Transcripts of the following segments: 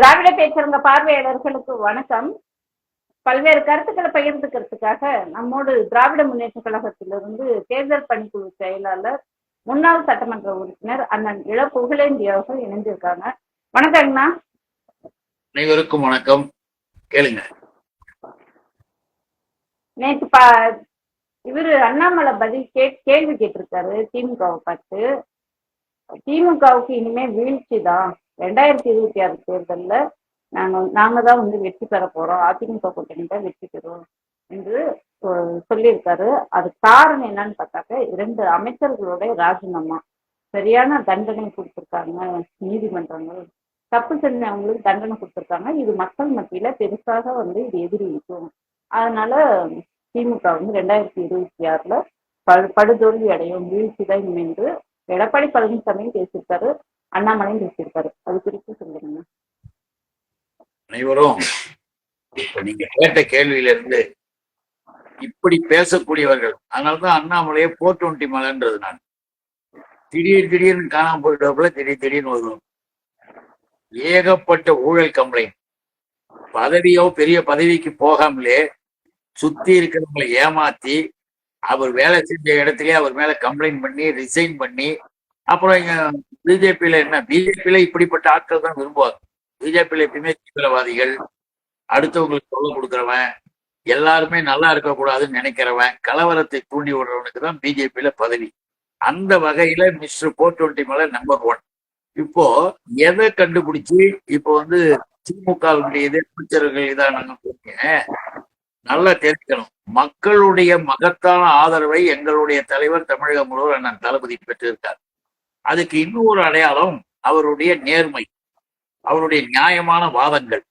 திராவிட பேச்சரங்க பார்வையாளர்களுக்கு வணக்கம். பல்வேறு கருத்துக்களை பகிர்ந்துக்கிறதுக்காக நம்மோடு திராவிட முன்னேற்ற கழகத்திலிருந்து தேர்தல் பணிக்குழு செயலாளர் முன்னாள் சட்டமன்ற உறுப்பினர் அண்ணன் இள புகழேந்தி அவர்கள் இணைஞ்சிருக்காங்க வணக்கங்கண்ணா அனைவருக்கும் வணக்கம். கேளுங்க. நேற்று பா இவரு அண்ணாமலை பதில் கே கேள்வி கேட்டிருக்காரு திமுகவை பார்த்து. திமுகவுக்கு இனிமே வீழ்ச்சி தான் ரெண்டாயிரத்தி இருபத்தி ஆறு தேர்தலில் நாங்கள் நாங்கள் தான் வந்து வெற்றி பெற போகிறோம் அதிமுக கூட்டணி தான் வெற்றி பெறும் என்று சொ- சொல்லியிருக்காரு. அது காரணம் என்னன்னு பார்த்தாக்க இரண்டு அமைச்சர்களுடைய ராஜினாமா. சரியான தண்டனை கொடுத்துருக்காங்க நீதிமன்றங்கள். தப்பு செஞ்சவங்களுக்கு தண்டனை கொடுத்துருக்காங்க. இது மக்கள் மத்தியில பெருசாக வந்து இது எதிரொலிக்கும். அதனால திமுக வந்து ரெண்டாயிரத்தி இருபத்தி ஆறுல படு படுதோல்வி அடையும் வீழ்ச்சி தான் என்று எடப்பாடி பழனிசாமியும் பேசியிருக்காரு. அண்ணாமலையும் பேசியிருக்காரு. அது குறித்து சொல்லுங்க. அனைவரும் இப்ப நீங்க கேட்ட கேள்வியில இருந்து இப்படி பேசக்கூடியவர்கள் அதனாலதான் அண்ணாமலையே போர் டுவெண்ட்டி மலைன்றது நான். திடீர் திடீர்னு காணாம போயிட்டப்பல திடீர் திடீர்னு வரும் ஏகப்பட்ட ஊழல் கம்ப்ளைண்ட் பதவியோ பெரிய பதவிக்கு போகாமலே சுத்தி இருக்கிறவங்களை ஏமாத்தி அவர் வேலை செஞ்ச இடத்துலயே அவர் மேல கம்ப்ளைண்ட் பண்ணி ரிசைன் பண்ணி அப்புறம் இங்க பிஜேபியில என்ன? பிஜேபியில இப்படிப்பட்ட ஆட்கள் தான் விரும்புவாங்க. பிஜேபியில எப்பயுமே தீவிரவாதிகள் அடுத்தவங்களுக்கு தொல்லை கொடுக்குறவன் எல்லாருமே நல்லா இருக்கக்கூடாதுன்னு நினைக்கிறவன் கலவரத்தை தூண்டி விடுறவனுக்கு தான் பிஜேபியில பதவி. அந்த வகையில மிஸ்டர் போர் டுவெண்ட்டி மேல நம்பர் ஒன் இப்போ எதை கண்டுபிடிச்சு இப்போ வந்து திமுகவுடைய இது அமைச்சர்கள் இதானாங்க நல்லா தெரிஞ்சுக்கணும். மக்களுடைய மகத்தான ஆதரவை எங்களுடைய தலைவர் தமிழக முழுவதும் அண்ணன் தளபதி பெற்றிருக்கார். அதுக்கு இன்னொரு அடையாளம் அவருடைய நேர்மை அவருடைய நியாயமான வாதங்கள்.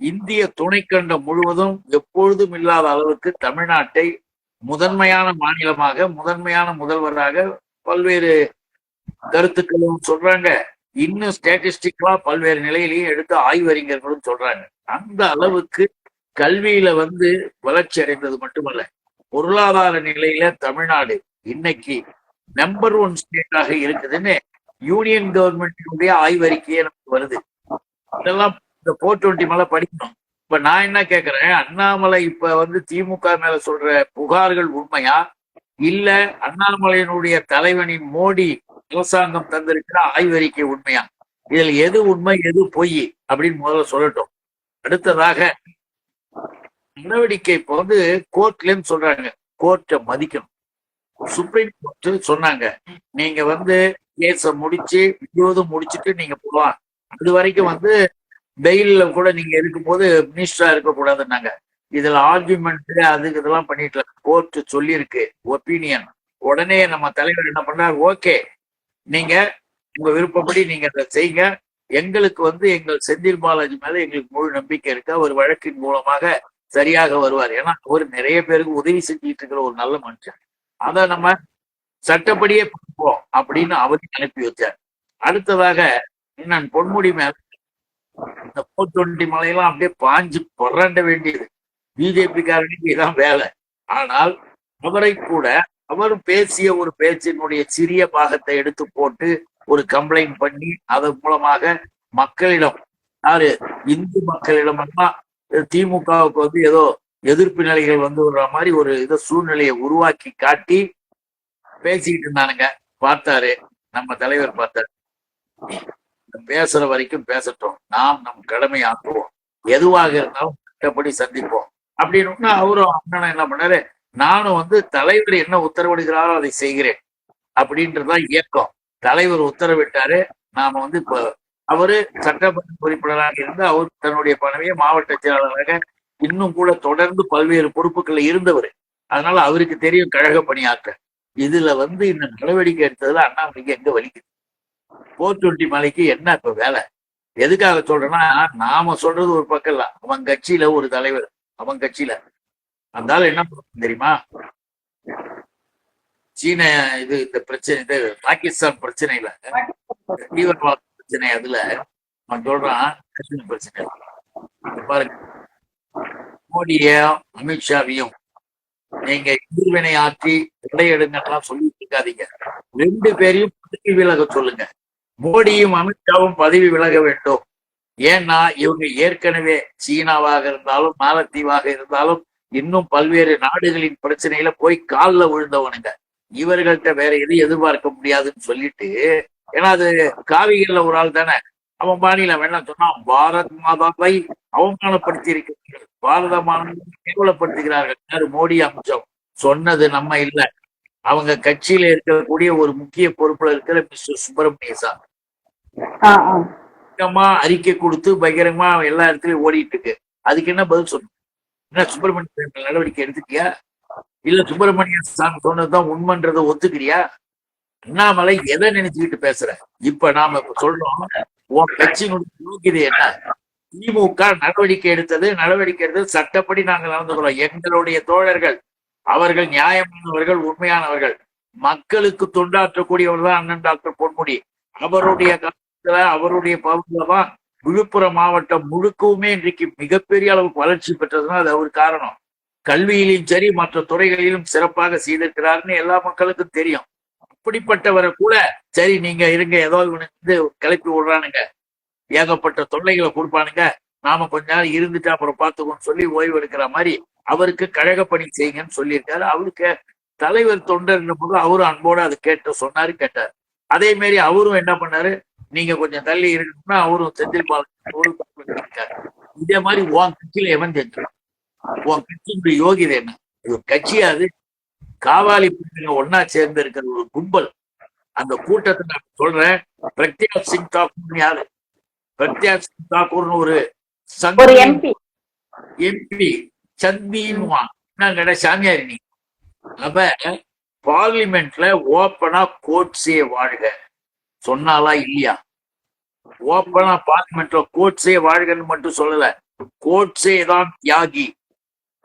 இந்திய துணைக்கண்டம் முழுவதும் எப்பொழுதும் இல்லாத அளவுக்கு தமிழ்நாட்டை முதன்மையான மாநிலமாக முதன்மையான முதல்வராக பல்வேறு கருத்துக்களும் சொல்றாங்க. இன்னும் ஸ்டாட்டிஸ்டிக்கலா பல்வேறு நிலையிலையும் எடுத்து ஆய்வறிஞர்களும் சொல்றாங்க. அந்த அளவுக்கு கல்வியில வந்து வளர்ச்சி அடைந்தது மட்டுமல்ல பொருளாதார நிலையில தமிழ்நாடு இன்னைக்கு நம்பர் ஒன் ஸ்டேட்டாக இருக்குதுன்னு யூனியன் கவர்மெண்டினுடைய ஆய்வறிக்கையே நமக்கு வருது. இதெல்லாம் இந்த போர் டுவெண்ட்டி மேல படிக்கணும். இப்ப நான் என்ன கேக்குறேன்? அண்ணாமலை இப்ப வந்து திமுக மேல சொல்ற புகார்கள் உண்மையா? இல்ல அண்ணாமலையினுடைய தலைவனின் மோடி அரசாங்கம் தந்திருக்கிற ஆய்வறிக்கை உண்மையா? இதுல எது உண்மை எது பொய் அப்படின்னு முதல்ல சொல்லட்டும். அடுத்ததாக நடவடிக்கை இப்போ வந்து கோர்ட்லன்னு சொல்றாங்க. கோர்ட்டை மதிக்கணும். சுப்ரீம் கோர்ட் சொன்னாங்க. நீங்க வந்து கேஸ முடிச்சு முழுவதும் முடிச்சுட்டு நீங்க போகலாம். அது வரைக்கும் வந்து பெயில்ல கூட நீங்க இருக்கும்போது மினிஸ்டரா இருக்கக்கூடாதுன்னாங்க. இதுல ஆர்குமெண்ட் அதுக்கு இதெல்லாம் பண்ணிட்டு கோர்ட் சொல்லியிருக்கு ஒப்பீனியன் உடனே நம்ம தலைவர் என்ன பண்ணார்? ஓகே நீங்க உங்க விருப்பப்படி நீங்க அதை செய்யுங்க. எங்களுக்கு வந்து எங்கள் செந்தில் பாலாஜி மேல எங்களுக்கு முழு நம்பிக்கை இருக்கு. அவர் வழக்கின் மூலமாக சரியாக வருவார். ஏன்னா அவர் நிறைய பேருக்கு உதவி செஞ்சுட்டு இருக்கிற ஒரு நல்ல மனுஷன். அதை நம்ம சட்டப்படியே பார்ப்போம் அப்படின்னு அவரையும் அனுப்பி வச்சார். அடுத்ததாக நான் பொன்முடி மேல இந்த போர் டுவெண்ட்டி மலையெல்லாம் அப்படியே பாஞ்சு புரண்ட வேண்டியது. பிஜேபிக்காரனுக்கு தான் இதான் வேலை. ஆனால் அவரை கூட அவர் பேசிய ஒரு பேச்சினுடைய சிறிய பாகத்தை எடுத்து போட்டு ஒரு கம்ப்ளைண்ட் பண்ணி அதன் மூலமாக மக்களிடம் யாரு இந்து மக்களிடம் எல்லாம் திமுகவுக்கு வந்து ஏதோ எதிர்ப்பு நிலைகள் வந்து வர்ற மாதிரி ஒரு இதை சூழ்நிலையை உருவாக்கி காட்டி பேசிக்கிட்டு இருந்தானுங்க. பார்த்தாரு. நம்ம தலைவர் பார்த்தாரு. பேசுற வரைக்கும் பேசட்டும். நாம் நம் கடமை ஆக்குவோம். எதுவாக இருந்தாலும் சட்டப்படி சந்திப்போம். அப்படின்னு அவரும் அண்ணன் என்ன பண்ணாரு? நானும் வந்து தலைவர் என்ன உத்தரவிடுகிறாரோ அதை செய்கிறேன். அப்படின்றதுதான் இயக்கம். தலைவர் உத்தரவிட்டாரு. நாம வந்து இப்ப அவரு சட்டமன்ற உறுப்பினராக இருந்து அவர் தன்னுடைய பணவியை மாவட்ட செயலாளராக இன்னும் கூட தொடர்ந்து பல்வேறு பொறுப்புகள்ல இருந்தவர். அதனால அவருக்கு தெரியும் கழக பணியாற்ற இதுல வந்து இந்த நடவடிக்கை எடுத்ததுல அண்ணாமலைக்கு எங்க வலிக்குது? போர் டுவெண்ட்டி மலைக்கு என்ன இப்ப வேலை? எதுக்காக சொல்றேன்னா நாம சொல்றது ஒரு பக்கம் இல்ல. அவன் கட்சியில ஒரு தலைவர். அவன் கட்சியில. அந்த ஆளு என்ன தெரியுமா? சீன இது இந்த பிரச்சனை இது பாகிஸ்தான் பிரச்சனையில. தீவிரவாத பிரச்சனை அதுல. அவன் சொல்றான் பிரச்சனை. பாருங்க. மோடிய அமித்ஷாவையும் நீங்க எதிர்வினை ஆற்றி விடையெடுங்கலாம் சொல்லிட்டு இருக்காதீங்க. ரெண்டு பேரையும் பதவி விலக சொல்லுங்க. மோடியும் அமித்ஷாவும் பதவி விலக வேண்டும். ஏன்னா இவங்க ஏற்கனவே சீனாவாக இருந்தாலும் மாலத்தீவாக இருந்தாலும் இன்னும் பல்வேறு நாடுகளின் பிரச்சனையில போய் காலில் விழுந்தவனுங்க. இவர்கள்ட்ட வேற எதுவும் எதிர்பார்க்க முடியாதுன்னு சொல்லிட்டு ஏன்னா அது காவிகள்ல ஒரு ஆள் தானே. அவன் பாணியில வேணா சொன்னா பாரத் மாதாவை அவமானப்படுத்தி இருக்கிறார்கள் பாரத மாநிலம் கேவலப்படுத்துகிறார்கள். யாரு? மோடி அமித்ஷா சொன்னது நம்ம இல்ல. அவங்க கட்சியில இருக்கக்கூடிய ஒரு முக்கிய பொறுப்புல இருக்கிற மிஸ்டர் சுப்பிரமணிய சார். அறிக்கை கொடுத்து பகிரங்கமா எல்லா இடத்துலயும் ஓடிட்டு இருக்கு. அதுக்கு என்ன பதில் சொல்லணும்? என்ன சுப்பிரமணிய நடவடிக்கை எடுத்துட்டியா இல்ல சுப்பிரமணிய சாமி சொன்னதுதான் உண்மைன்றதை ஒத்துக்கிறியா? அண்ணாமலை எதை நினைச்சுக்கிட்டு பேசுற? இப்ப நாம இப்ப சொல்றோம் உன் கட்சியினுடைய யோகிதை என்ன? திமுக நடவடிக்கை எடுத்தது நடவடிக்கை எடுத்தது சட்டப்படி நாங்கள் நடந்துக்கிறோம் எங்களுடைய தோழர்கள் அவர்கள் நியாயமானவர்கள் உண்மையானவர்கள். மக்களுக்கு தொண்டாற்றக்கூடியவர் தான் அண்ணன் டாக்டர் பொன்முடி. அவருடைய காலத்துல அவருடைய பகுதியில தான் விழுப்புரம் மாவட்டம் முழுக்கவுமே இன்றைக்கு மிகப்பெரிய அளவுக்கு வளர்ச்சி பெற்றதுன்னா அது அவர் காரணம். கல்வியிலும் சரி மற்ற துறைகளிலும் சிறப்பாக செய்திருக்கிறாருன்னு எல்லா மக்களுக்கும் தெரியும். இப்படிப்பட்டவரை கூட சரி நீங்க இருங்க ஏதோ இவனுக்கு வந்து கிளப்பி விடுறானுங்க. ஏகப்பட்ட தொல்லைகளை கொடுப்பானுங்க. நாம கொஞ்ச நேரம் இருந்துட்டு அப்புறம் பார்த்துக்கோன்னு சொல்லி ஓய்வு எடுக்கிற மாதிரி அவருக்கு கழக பணி செய்யுங்கன்னு சொல்லியிருக்காரு. அவருக்கு தலைவர் தொண்டர் போது அவரும் அன்போடு அதை கேட்டு சொன்னாரு கேட்டார். அதே மாதிரி அவரும் என்ன பண்ணாரு? நீங்க கொஞ்சம் தள்ளி இருக்கணும்னா அவரும் செந்தில் பாலாஜி இதே மாதிரி உன் கட்சியில எவன் செஞ்சான் உன் கட்சியினுடைய யோகிதை என்ன? கட்சியாது அது. காவாலி ஒன்னா சேர்ந்து இருக்கிற ஒரு கும்பல். அந்த கூட்டத்தை நான் சொல்றேன் பிரத்யா சிங் தாக்கூர் யாரு? பிரத்யா சிங் தாக்கூர்னு ஒரு எம்பி எம்பி சந்தின்வான் என்ன கேட்ட சாமியார் நீ அப்ப பார்லிமெண்ட்ல ஓப்பனா கோட்ஸே வாழ்க. சொன்னாலா இல்லையா? ஓப்பனா பார்லிமெண்ட்ல கோட்ஸே வாழ்கன்னு மட்டும் சொல்லல. கோட்ஸே தான் தியாகி.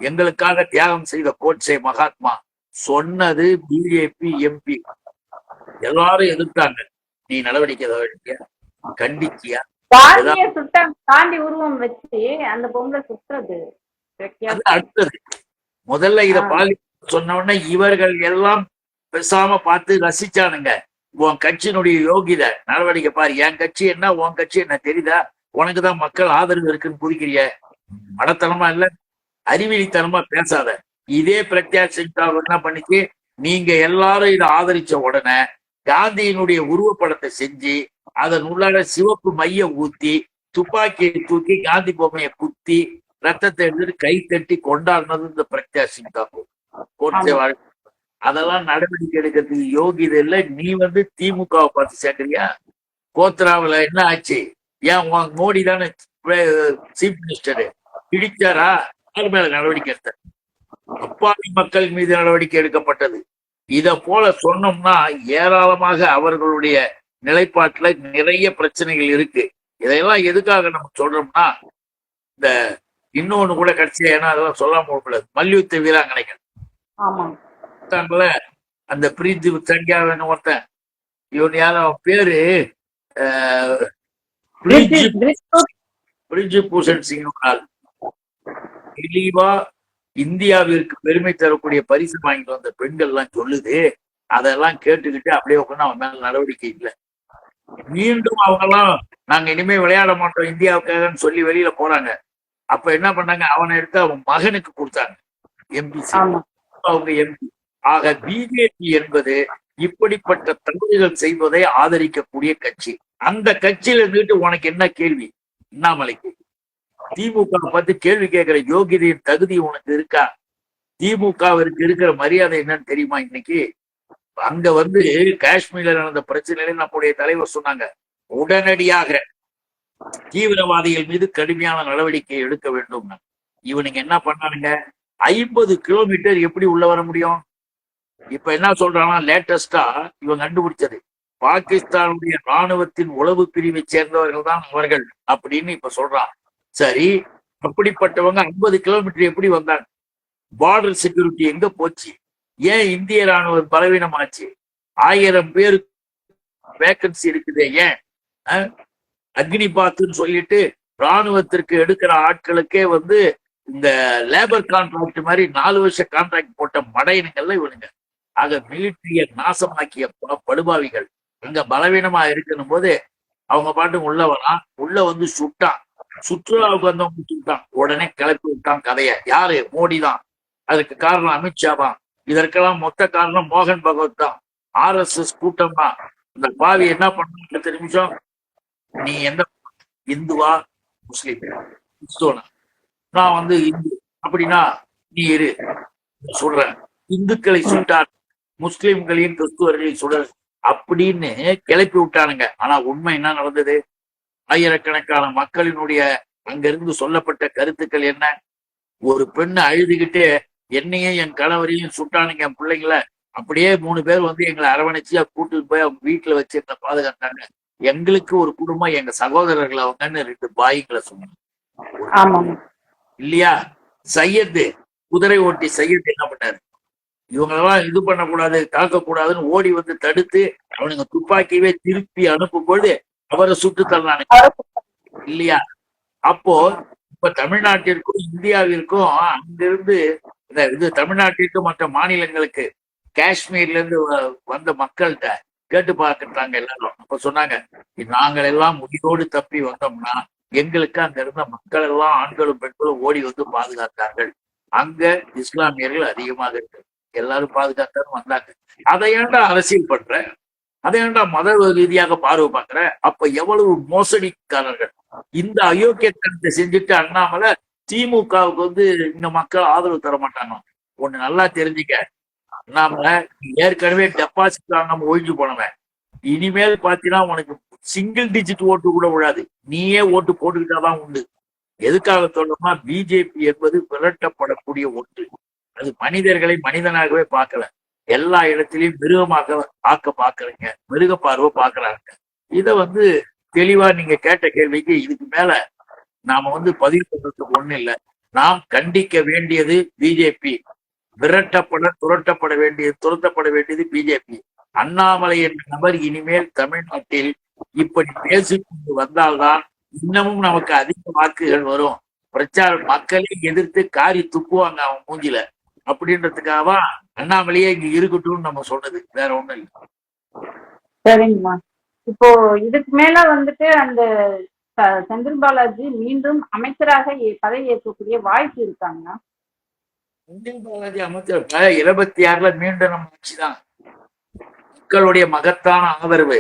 எங்களுக்காக தியாகம் செய்த கோட்ஸே மகாத்மா. சொன்னது பிஜேபி எம்பி எல்லாரும் எதிர்த்தாங்க. நீ நடவடிக்கை நடவடிக்கையா கண்டிச்சியா காந்திய சுட்ட காந்தி உருவம் வச்சு அந்த பொம்பளை சுட்டுறது அது அடுத்தது. முதல்ல இத. பாலி சொன்ன உடனே இவர்கள் எல்லாம் பேசாம பார்த்து ரசிச்சானுங்க. உன் கட்சியினுடைய யோகிதை நடவடிக்கை பாரு. என் கட்சி என்ன உன் கட்சி என்ன தெரியுதா? உனக்குதான் மக்கள் ஆதரவு இருக்குன்னு புரிக்கிறிய மடத்தனமா இல்ல. அறிவிலித்தனமா பேசாத. இதே பிரத்யா சிங் தாக்கூர் என்ன பண்ணிச்சு நீங்க எல்லாரும் இதை ஆதரிச்ச உடனே காந்தியினுடைய உருவப்படத்தை செஞ்சு அதன் உள்ளார சிவப்பு மைய ஊத்தி துப்பாக்கியை தூக்கி காந்தி பொம்மையை குத்தி ரத்தத்தை எடுத்துட்டு கை தட்டி கொண்டாடினது இந்த பிரத்யா சிங் தாக்கூர் அதெல்லாம் நடவடிக்கை எடுக்கிறதுக்கு யோகிதை இல்லை. நீ வந்து திமுகவை பார்த்து சேர்க்கறியா? கோத்ராவுல என்ன ஆச்சு? ஏன் மோடி தானே சீஃப் மினிஸ்டரு? பிடிச்சாரா? யார் மேல நடவடிக்கை எடுத்தார். அப்பாவி மக்கள் மீது நடவடிக்கை எடுக்கப்பட்டது. இத போல சொன்னோம்னா ஏராளமாக அவர்களுடைய நிலைப்பாட்டுல நிறைய பிரச்சனைகள் இருக்கு. இதையெல்லாம் எதுக்காக நம்ம சொல்றோம்னா இந்த இன்னொன்னு கூட கடைசியா ஏன்னா அதெல்லாம் சொல்லாம முடியாது மல்யுத்த வீராங்கனைகள். அந்த பிரீத்தி சங்கியாவன் ஒருத்தன். இவன் யார்? அவன் பேரு பிரிஜி பூஷன் சிங் ஆள். தெளிவா இந்தியாவிற்கு பெருமை தரக்கூடிய பரிசு வாங்கிட்டு வந்த பெண்கள் எல்லாம் சொல்லுது. அதெல்லாம் கேட்டுக்கிட்டு அப்படியே உட்காந்து அவன் மேல நடவடிக்கை இல்லை. மீண்டும் அவங்க எல்லாம் நாங்க இனிமே விளையாட மாட்டோம் இந்தியாவுக்காகன்னு சொல்லி வெளியில போறாங்க. அப்ப என்ன பண்ணாங்க? அவனை எடுத்து அவன் மகனுக்கு கொடுத்தாங்க. எம்பி அவங்க எம்பி ஆக பிஜேபி என்பது இப்படிப்பட்ட தவறுகள் செய்வதை ஆதரிக்கக்கூடிய கட்சி. அந்த கட்சியில இருந்துட்டு உனக்கு என்ன கேள்வி? அண்ணாமலைக்கு திமுக பார்த்து கேள்வி கேட்கிற யோகிதையின் தகுதி உனக்கு இருக்கா? திமுகவிற்கு இருக்கிற மரியாதை என்னன்னு தெரியுமா இன்னைக்கு? அங்க வந்து காஷ்மீர்ல நடந்த பிரச்சனையில நம்முடைய தலைவர் சொன்னாங்க உடனடியாக தீவிரவாதிகள் மீது கடுமையான நடவடிக்கை எடுக்க வேண்டும். இவனுங்க என்ன பண்ணானுங்க? ஐம்பது கிலோமீட்டர் எப்படி உள்ள வர முடியும்? இப்ப என்ன சொல்றாங்கன்னா லேட்டஸ்டா இவன் கண்டுபிடிச்சது பாகிஸ்தானுடைய ராணுவத்தின் உளவு பிரிவை சேர்ந்தவர்கள் தான் அவர்கள் அப்படின்னு இப்ப சொல்றான். சரி அப்படிப்பட்டவங்க ஐம்பது கிலோமீட்டர் எப்படி வந்தாங்க? பார்டர் செக்யூரிட்டி எங்க போச்சு? ஏன் இந்திய ராணுவம் பலவீனமாச்சு? ஆயிரம் பேர் வேக்கன்சி இருக்குது ஏன்? அக்னி பாத்துன்னு சொல்லிட்டு ராணுவத்திற்கு எடுக்கிற ஆட்களுக்கே வந்து இந்த லேபர் கான்ட்ராக்ட் மாதிரி நாலு வருஷ கான்ட்ராக்ட் போட்ட மடையினங்கள்ல இவனுங்க. ஆக மிலிட்டரிய நாசமாக்கிய படுபாவிகள். அங்க பலவீனமா இருக்கணும் போது அவங்க பாட்டு உள்ள வரான். உள்ள வந்து சுட்டான். சுற்றுலாவுக்கு வந்தவங்க சுட்டான் உடனே கிளப்பி விட்டான் கதையை. யாரு? மோடி தான் அதுக்கு காரணம் அமித்ஷா தான் இதற்கெல்லாம் மொத்த காரணம் மோகன் பகவத் தான். ஆர் எஸ் எஸ் கூட்டம் தான் இந்த பாவி என்ன பண்ண அடுத்த நிமிஷம். நீ எந்த இந்துவா முஸ்லீம் கிறிஸ்துவனா? நான் வந்து இந்து. அப்படின்னா நீ இரு. சொல்றேன். இந்துக்களை சுட்டார் முஸ்லிம்களையும் கிறிஸ்துவர்களையும் சுடர். அப்படின்னு கிளப்பி விட்டானுங்க ஆனா உண்மை என்ன நடந்தது? ஆயிரக்கணக்கான மக்களினுடைய அங்கிருந்து சொல்லப்பட்ட கருத்துக்கள் என்ன? ஒரு பெண்ணு அழுதுகிட்டே என்னையும் என் கணவரையும் சுட்டானுங்க என் பிள்ளைங்கள. அப்படியே மூணு பேர் வந்து எங்களை அரவணைச்சு கூட்டிட்டு போய் அவங்க வீட்டுல வச்சு எங்களை பாதுகாத்தாங்க. எங்களுக்கு ஒரு குடும்பம் எங்க சகோதரர்கள் அவங்கன்னு ரெண்டு பாய்களை சொன்னாங்க இல்லையா? சையத்து குதிரை ஓட்டி சையத் என்ன பண்ணாரு? இவங்களெல்லாம் இது பண்ணக்கூடாது தாக்கக்கூடாதுன்னு ஓடி வந்து தடுத்து அவனுங்க துப்பாக்கியவே திருப்பி அனுப்பும் பொழுது அவரை சுட்டு தள்ளானுங்க இல்லையா? அப்போ இப்ப தமிழ்நாட்டிற்கும் இந்தியாவிற்கும் அங்கிருந்து இது தமிழ்நாட்டிற்கும் மற்ற மாநிலங்களுக்கு காஷ்மீர்ல இருந்து வந்த மக்கள்கிட்ட கேட்டு பார்க்கறாங்க எல்லாரும். அப்ப சொன்னாங்க நாங்கள் எல்லாம் உயிரோடு தப்பி வந்தோம்னா எங்களுக்கு அங்க இருந்த மக்கள் எல்லாம் ஆண்களும் பெண்களும் ஓடி வந்து பாதுகாத்தார்கள். அங்க இஸ்லாமியர்கள் அதிகமாக இருக்கு. எல்லாரும் பாதுகாத்தாரும் வந்தாங்க. அதை ஏன்டா அரசியல் பண்ற? அதை ஏன்டா மத ரீதியாக பார்வை பார்க்கிற? அப்ப எவ்வளவு மோசடிக்காரர்கள்? இந்த அயோக்கியத்தனத்தை செஞ்சுட்டு அண்ணாமலை திமுகவுக்கு வந்து இந்த மக்கள் ஆதரவு தர மாட்டாங்க. ஒண்ணு நல்லா தெரிஞ்சுக்க. அண்ணாமலை ஏற்கனவே டெபாசிட் நம்ம ஒழிஞ்சு போனவன். இனிமேல் பாத்தீங்கன்னா உனக்கு சிங்கிள் டிஜிட் ஓட்டு கூட விழாது. நீயே ஓட்டு போட்டுக்கிட்டாதான் உண்டு. எதுக்காக சொல்லணும்னா பிஜேபி என்பது விரட்டப்படக்கூடிய ஒன்று அது மனிதர்களை மனிதனாகவே பார்க்கல. எல்லா இடத்திலையும் மிருகமாக ஆக்க பாக்குறீங்க. மிருக பார்வை பாக்குறாங்க. இத வந்து தெளிவா நீங்க கேட்ட கேள்விக்கு இதுக்கு மேல நாம வந்து பதிவு பண்றதுக்கு ஒண்ணு இல்லை. நாம் கண்டிக்க வேண்டியது பிஜேபி விரட்டப்பட துரட்டப்பட வேண்டியது துரத்தப்பட வேண்டியது பிஜேபி அண்ணாமலை என்ற நபர் இனிமேல் தமிழ்நாட்டில் இப்படி பேசிக்கொண்டு வந்தால்தான் இன்னமும் நமக்கு அதிக வாக்குகள் வரும். பிரச்சார மக்களை எதிர்த்து காரி துப்புவாங்க அவன் மூஞ்சில. அப்படின்றதுக்காக அண்ணாமலையே இங்க இருக்கட்டும்னு நம்ம சொன்னது. வேற ஒண்ணும் இல்லை. சரிங்கம்மா. இப்போ இதுக்கு மேல வந்துட்டு அந்த செந்தில் பாலாஜி மீண்டும் அமைச்சராக பதவி ஏற்கக்கூடிய வாய்ப்பு இருக்காங்க செந்தில் பாலாஜி அமைச்சர் இருபத்தி ஆறுல மீண்டும் நம்ம ஆட்சிதான் மக்களுடைய மகத்தான ஆதரவு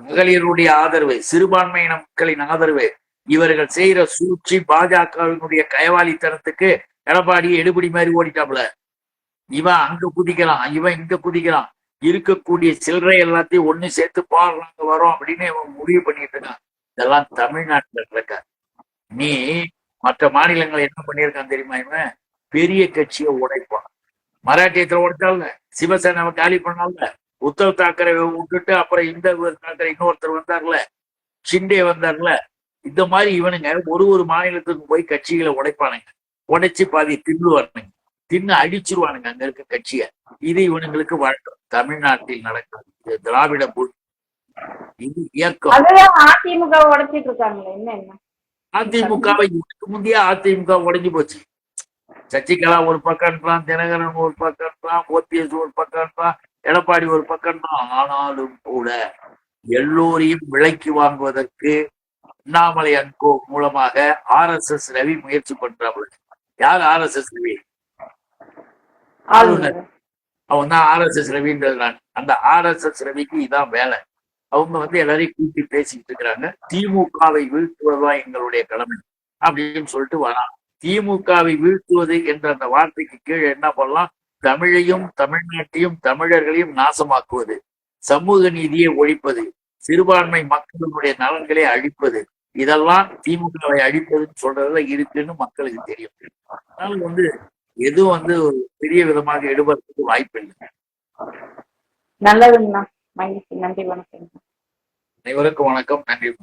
மகளிருடைய ஆதரவு சிறுபான்மையின மக்களின் ஆதரவு இவர்கள் செய்யற சூழ்ச்சி பாஜகவினுடைய கயவாளித்தனத்துக்கு எடப்பாடி எடுபடி மாதிரி ஓடிட்டாப்ல இவன் அங்க குதிக்கலாம் இவன் இங்க குதிக்கலாம். இருக்கக்கூடிய சில்லறை எல்லாத்தையும் ஒண்ணு சேர்த்து பாடுறாங்க வரோம் அப்படின்னு இவன் முடிவு பண்ணிட்டு இருக்கான். இதெல்லாம் தமிழ்நாட்டுல இருக்க நீ மற்ற மாநிலங்கள் என்ன பண்ணியிருக்கான் தெரியுமா இவன்? பெரிய கட்சியை உடைப்பான். மராட்டியத்துல உடைச்சால சிவசேனாவை காலி பண்ணால உத்தவ் தாக்கரை விட்டுட்டு அப்புறம் இந்த தாக்கரை இன்னொருத்தர் வந்தார்ல ஷிண்டே வந்தார்ல. இந்த மாதிரி இவனுங்க ஒரு ஒரு மாநிலத்துக்கு போய் கட்சிகளை உடைப்பானுங்க. உடைச்சு பாதி தின்னுவானுங்க. தின்னு அடிச்சிருவானுங்க அங்க இருக்க கட்சியை. இது இவனுங்களுக்கு வழக்கம். தமிழ்நாட்டில் நடக்கும். இது திராவிட புல் இது இயக்கம். அதிமுக உடைச்சிட்டு இருக்காங்களே அதிமுகவை இதுக்கு முந்தைய அதிமுக உடைஞ்சு போச்சு. சசிகலா ஒரு பக்கம்ன்றான் தினகரன் ஒரு பக்கம்ன்றான் ஓபிஎஸ் ஒரு பக்கம்ன்றான் எடப்பாடி ஒரு பக்கம்ன்றான் ஆனாலும் கூட எல்லோரையும் விலைக்கு வாங்குவதற்கு அண்ணாமலை அன்கோ மூலமாக ஆர் எஸ் எஸ் ரவி முயற்சி பண்றாங்க யார் ஆர் எஸ் எஸ் ரவி? ஆளுநர். அவன் தான் ஆர் எஸ் எஸ் ரவின்றது நான். அந்த ஆர் எஸ் எஸ் ரவிக்கு இதான் வேலை. அவங்க வந்து எல்லாரையும் கூட்டி பேசிக்கிட்டு இருக்கிறாங்க. திமுகவை வீழ்த்துவதுதான் எங்களுடைய கடமை அப்படின்னு சொல்லிட்டு வரான். திமுகவை வீழ்த்துவது என்ற அந்த வார்த்தைக்கு கீழே என்ன பண்ணலாம்? தமிழையும் தமிழ்நாட்டையும் தமிழர்களையும் நாசமாக்குவது. சமூக நீதியை ஒழிப்பது. சிறுபான்மை மக்களுடைய நலன்களை அழிப்பது. இதெல்லாம் திமுகவை அழிப்பதுன்னு சொல்றதுல இருக்குன்னு மக்களுக்கு தெரியும். அதனால வந்து எதுவும் வந்து ஒரு பெரிய விதமாக எடுபடுறதுக்கு வாய்ப்பு இல்லை. நல்லதுங்கண்ணா. மகிழ்ச்சி. நன்றி வணக்கம் அனைவருக்கும் வணக்கம். நன்றி.